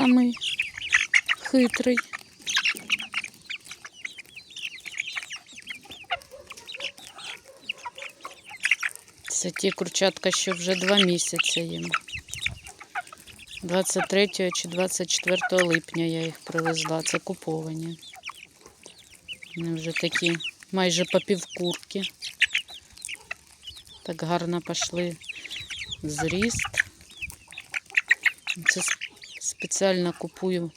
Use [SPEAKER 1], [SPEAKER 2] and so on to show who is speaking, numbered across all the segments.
[SPEAKER 1] самий хитрий. Це ті курчатка, що вже два місяці їм. 23 чи 24 липня я їх привезла. Це куповані. Вони вже такі майже по півкурки. Так гарно пішли зріст. Це спеціально купую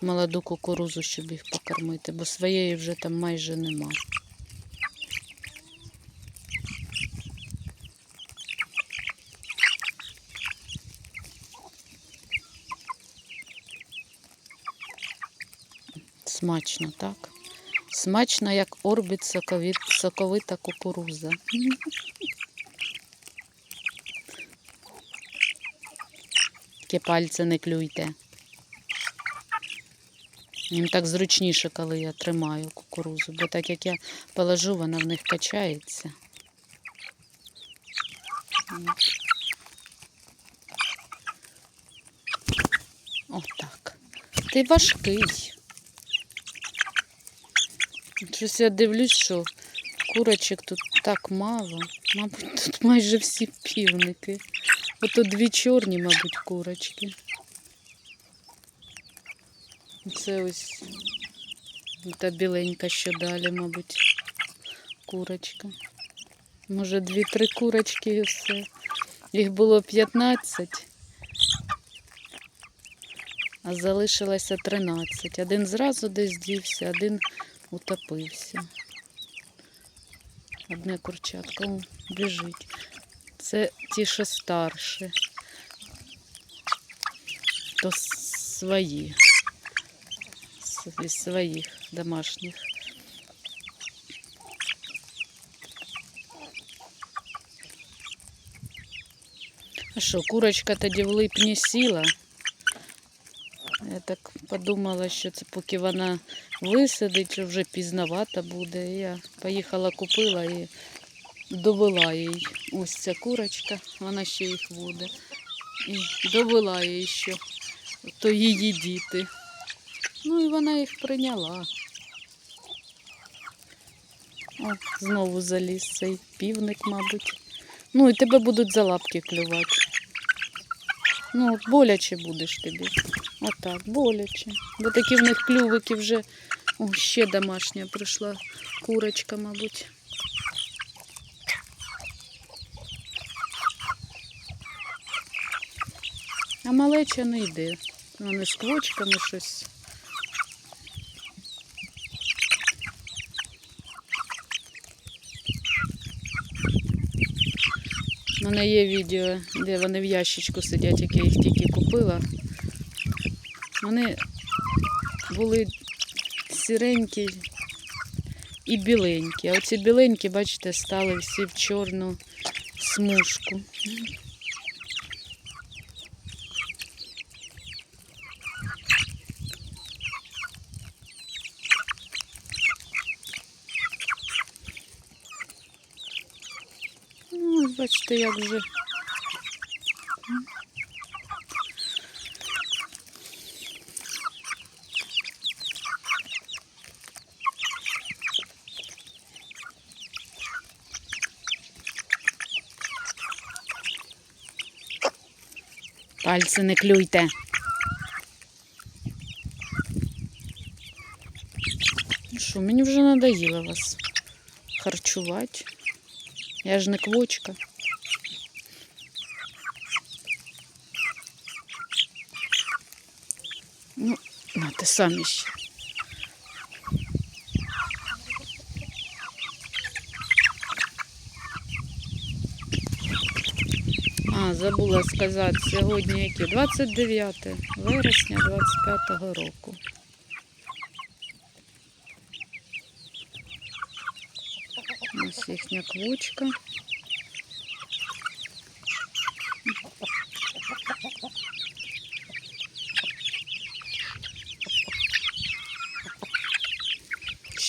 [SPEAKER 1] молоду кукурузу, щоб їх покормити, бо своєї вже там майже нема. Смачно, так? Смачно, як орбіт соковита кукуруза. Таке пальці не клюйте. Їм так зручніше, коли я тримаю кукурузу, бо так як я положу, вона в них качається. Отак. Ти важкий. Щось я дивлюсь, що курочок тут так мало. Мабуть, тут майже всі півники. Ото дві чорні, мабуть, курочки. Це ось та біленька, що далі, мабуть, курочка. Може, дві-три курочки і все. Їх було 15, а залишилося 13. Один зразу десь дівся, один утопився. Одне курчатко О, біжить. Це ті, що старші. То свої. Із своїх домашніх. А що, курочка тоді в липні сіла? Я так подумала, що це поки вона висадить, вже пізновато буде. Я поїхала, купила і довела їй. Ось ця курочка, вона ще їх буде. І довела їй ще, то її діти. Ну і вона їх прийняла. О, знову заліз цей півник, мабуть. Ну і тебе будуть за лапки клювати. Ну, от боляче будеш тобі. Отак, боляче. Бо такі в них клювики вже. О, ще домашня прийшла курочка, мабуть. А малеча не йде. Вони з квочками щось. У мене є відео, де вони в ящичку сидять, як я їх тільки купила. Вони були сіренькі і біленькі. А оці біленькі, бачите, стали всі в чорну смужку. Ну, ось бачите, як вже. Пальці не клюйте. Ну що, мені вже надоїло вас харчувати. Я ж не квочка. Ну, на те самі ще. А, забула сказати, сьогодні яке? 29 вересня 25 року. Ось їхня квочка.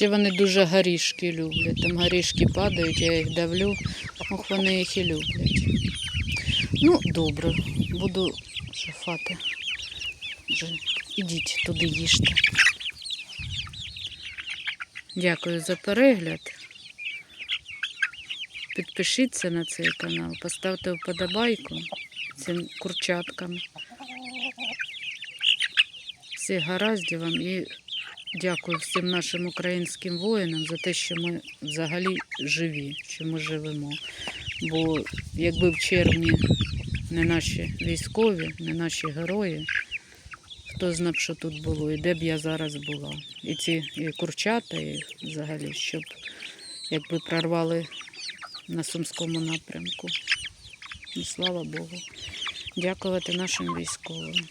[SPEAKER 1] Ще вони дуже горішки люблять. Там горішки падають, я їх давлю. Ох, вони їх і люблять. Ну, добре, буду шафати. Ідіть туди їжте. Дякую за перегляд. Підпишіться на цей канал, поставте вподобайку цим курчаткам. Всіх гараздів вам і дякую всім нашим українським воїнам за те, що ми взагалі живі, що ми живемо. Бо якби в червні не наші військові, не наші герої, хто знав, що тут було, і де б я зараз була. І ці і курчата, і взагалі, щоб якби прорвали на Сумському напрямку. І слава Богу. Дякувати нашим військовим.